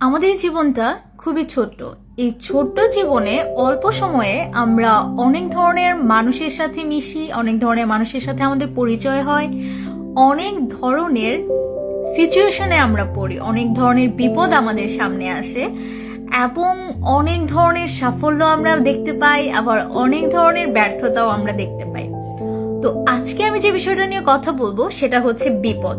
আমাদের জীবনটা খুবই ছোট্ট। এই ছোট্ট জীবনে অল্প সময়ে আমরা অনেক ধরনের মানুষের সাথে মিশি, অনেক ধরনের মানুষের সাথে আমাদের পরিচয় হয়, অনেক ধরনের সিচুয়েশনে আমরা পড়ি, অনেক ধরনের বিপদ আমাদের সামনে আসে এবং অনেক ধরনের সাফল্য আমরা দেখতে পাই, আবার অনেক ধরনের ব্যর্থতাও আমরা দেখতে পাই। তো আজকে আমি যে বিষয়টা নিয়ে কথা বলব সেটা হচ্ছে বিপদ।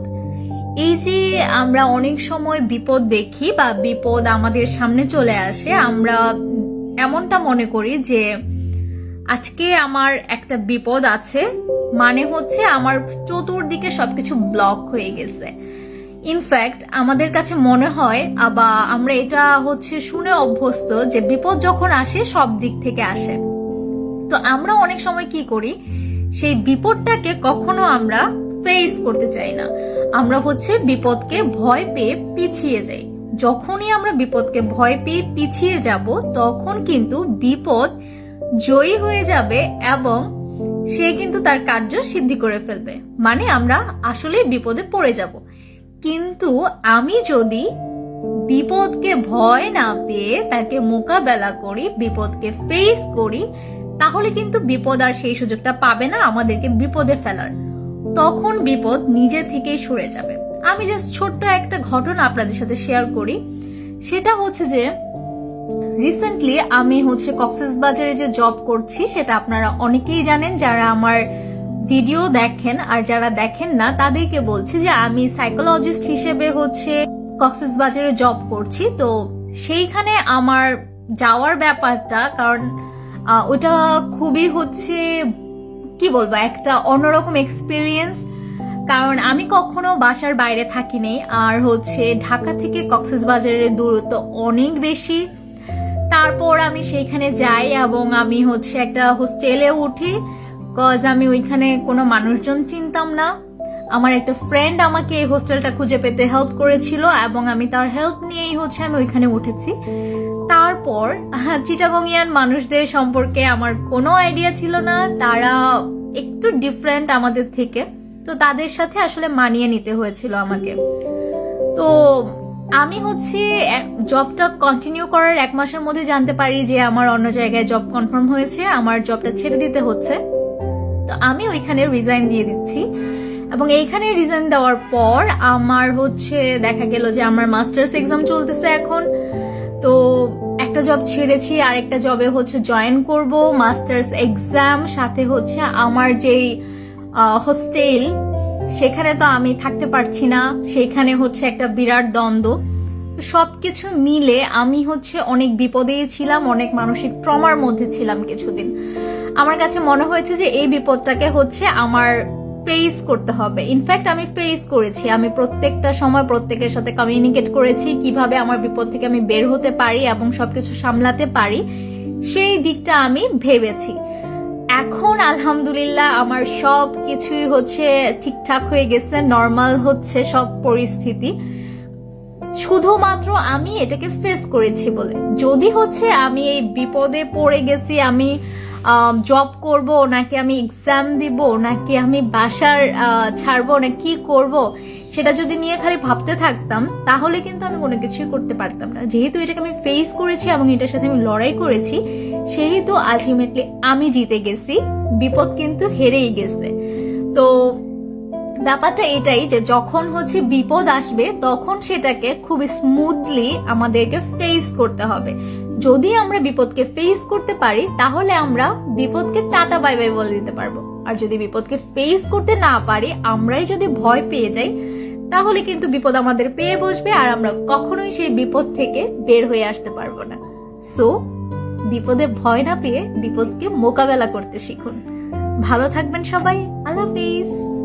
এই যে আমরা অনেক সময় বিপদ দেখি বা বিপদ আমাদের সামনে চলে আসে, আমরা এমনটা মনে করি যে আজকে আমার একটা বিপদ আছে মানে হচ্ছে আমার চতুর্দিকে সবকিছু ব্লক হয়ে গেছে। ইনফ্যাক্ট আমাদের কাছে মনে হয়, বা আমরা এটা হচ্ছে শুনে অভ্যস্ত যে বিপদ যখন আসে, সব দিক থেকে আসে। তো আমরা অনেক সময় কি করি, সেই বিপদটাকে কখনো আমরা ফেস করতে চাই না। আমরা হচ্ছে বিপদকে ভয় পেয়ে পিছিয়ে যাই। যখনই আমরা বিপদকে ভয় পেয়ে পিছিয়ে যাব, তখন কিন্তু বিপদ জয়ী হয়ে যাবে এবং সে কিন্তু তার কার্য সিদ্ধি করে ফেলবে। মানে আমরা আসলে বিপদে পড়ে যাব। কিন্তু আমি যদি বিপদকে ভয় না পেয়ে তাকে মোকাবেলা করি, বিপদকে ফেস করি, তাহলে কিন্তু বিপদ আর সেই সুযোগটা পাবে না আমাদেরকে বিপদে ফেলার। তখন বিপদ নিজে থেকেই সরে যাবে। আমি জাস্ট ছোট্ট একটা ঘটনা আপনাদের সাথে শেয়ার করি। সেটা হচ্ছে যে রিসেন্টলি আমি হচ্ছে কক্সেস বাজারে যে জব করছি, সেটা আপনারা অনেকেই জানেন, যারা আমার ভিডিও দেখেন আর যারা দেখেন না, তাদেরকে বলছি যে, আমি সাইকোলজিস্ট হিসেবে হচ্ছে কক্সেস বাজারে জব করছি। তো সেইখানে আমার যাওয়ার ব্যাপারটা, কারণ ওটা খুবই হচ্ছে কি বলব, একটা অন্যরকম এক্সপিরিয়েন্স কারণ আমি কখনো বাসার বাইরে থাকিনি, আর হচ্ছে ঢাকা থেকে কক্সেস বাজারের দূরত্ব অনেক বেশি। তারপর আমি সেইখানে যাই এবং আমি হচ্ছে একটা হোস্টেলে উঠি কজ আমি ওইখানে কোনো মানুষজন চিনতাম না। আমার একটা ফ্রেন্ড আমাকে এই হোস্টেলটা খুঁজে পেতে হেল্প করেছিল এবং আমি তার হেল্প নিয়েই হচ্ছে আমি ওইখানে উঠেছি। তারপর আহ, চিটাগংইয়ান মানুষদের সম্পর্কে আমার কোনো আইডিয়া ছিল না। তারা একটু ডিফারেন্ট আমাদের থেকে। তো তাদের সাথে আসলে মানিয়ে নিতে হয়েছিল আমাকে। তো আমি হচ্ছে জবটা কন্টিনিউ করার এক মাসের মধ্যে জানতে পারি যে আমার অন্য জায়গায় জব কনফার্ম হয়েছে আমার জবটা ছেড়ে দিতে হচ্ছে। তো আমি ওইখানে রিজাইন দিয়ে দিচ্ছি। এবং এইখানে রিজাইন দেওয়ার পর আমার হচ্ছে দেখা গেল যে আমার মাস্টার্স এক্সাম চলতেছে এখন। তো একটা জব ছেড়েছি আর একটা জবে হচ্ছে জয়েন করব। মাস্টার্স এক্সাম সাথে হচ্ছে আমার যেই হোস্টেল সেখানে তো আমি থাকতে পারছি না। সেখানে হচ্ছে একটা বিরাট দ্বন্দ্ব। সবকিছু মিলে আমি হচ্ছে অনেক বিপদেই ছিলাম, অনেক মানসিক ট্রমার মধ্যে ছিলাম কিছুদিন। আমার কাছে মনে হয়েছে যে এই বিপদটাকে হচ্ছে আমার ফেস করতে হবে। ইনফ্যাক্ট আমি ফেস করেছি। আমি প্রত্যেকটা সময় প্রত্যেকের সাথে কমিউনিকেট করেছি কীভাবে আমার বিপদ থেকে আমি বের হতে পারি এবং সবকিছু সামলাতে পারি। সেই দিকটা আমি ভেবেছি। এখন, আলহামদুলিল্লাহ, আমার সব কিছুই হচ্ছে ঠিকঠাক হয়ে গেছে নর্মাল হচ্ছে সব পরিস্থিতি। শুধুমাত্র আমি এটাকে ফেস করেছি বলে। যদি হচ্ছে আমি এই বিপদে পড়ে গেছি, আমি জব করব, নাকি আমি এক্সাম দিব, নাকি আমি বাসার ছাড়ব না কি করব, সেটা যদি নিয়ে খালি ভাবতে থাকতাম, তাহলে কিন্তু আমি কোনো কিছুই করতে পারতাম না। যেহেতু এটাকে আমি ফেস করেছি এবং এটার সাথে আমি লড়াই করেছি, সেহেতু আলটিমেটলি আমি জিতে গেছি, বিপদ কিন্তু হেরেই গেছে। তো ব্যাপারটা এটাই যে যখন হচ্ছে বিপদ আসবে, তখন সেটাকে খুব স্মুথলি আমাদেরকে ফেস করতে হবে। যদি আমরা বিপদকে ফেস করতে পারি, তাহলে আমরা বিপদকে টাটা বাই বাই বলে দিতে পারব। আর যদি বিপদকে ফেস করতে না পারি, আমরাই যদি ভয় পেয়ে যাই, তাহলে কিন্তু বিপদ আমাদের পেয়ে বসবে আর আমরা কখনোই সেই বিপদ থেকে বের হয়ে আসতে পারব না। সো বিপদে ভয় না পেয়ে বিপদকে মোকাবেলা করতে শিখুন। ভালো থাকবেন সবাই। আল্লাহ হাফিজ।